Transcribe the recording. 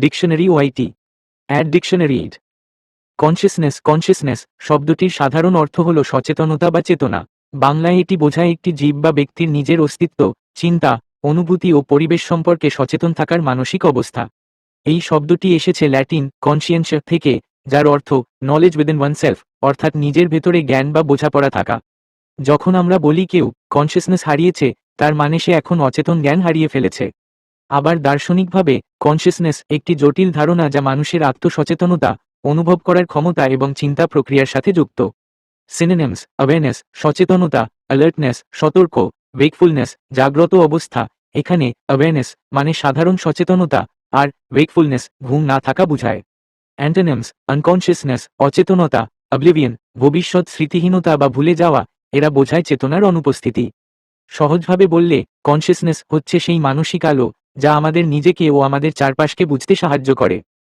Dictionary ওয়াইটি add dictionary aid consciousness consciousness শব্দটির সাধারণ অর্থ হল সচেতনতা বা চেতনা। বাংলায় এটি বোঝায় একটি জীব বা ব্যক্তির নিজের অস্তিত্ব, চিন্তা, অনুভূতি ও পরিবেশ সম্পর্কে সচেতন থাকার মানসিক অবস্থা। এই শব্দটি এসেছে ল্যাটিন কনসিয়েন্স থেকে, যার অর্থ নলেজ উইদিন ওয়ানসেলফ অর্থাৎ নিজের ভেতরে জ্ঞান বা বোঝাপড়া থাকা। যখন আমরা বলি কেউ কনসিয়াসনেস হারিয়েছে, তার মানে সে এখন অচেতন জ্ঞান হারিয়ে ফেলেছে। আবার দার্শনিকভাবে কনসিয়াসনেস একটি জটিল ধারণা যা মানুষের আত্মসচেতনতা, অনুভব করার ক্ষমতা এবং চিন্তা প্রক্রিয়ার সাথে যুক্ত। সিনেনেমস অ্যাওয়ারনেস সচেতনতা অ্যালার্টনেস সতর্ক ওয়েকফুলনেস জাগ্রত অবস্থা। এখানে অ্যাওয়ারনেস মানে সাধারণ সচেতনতা, আর ওয়েকফুলনেস ঘুম না থাকা বুঝায়। অ্যান্টেনেমস আনকনসিয়াসনেস অচেতনতা অবলিভিয়ন ভবিষ্যৎ স্মৃতিহীনতা বা ভুলে যাওয়া, এরা বোঝায় চেতনার অনুপস্থিতি। সহজভাবে বললে কনসিয়াসনেস হচ্ছে সেই মানসিক আলো যা আমাদের নিজেকে ও আমাদের চারপাশকে বুঝতে সাহায্য করে।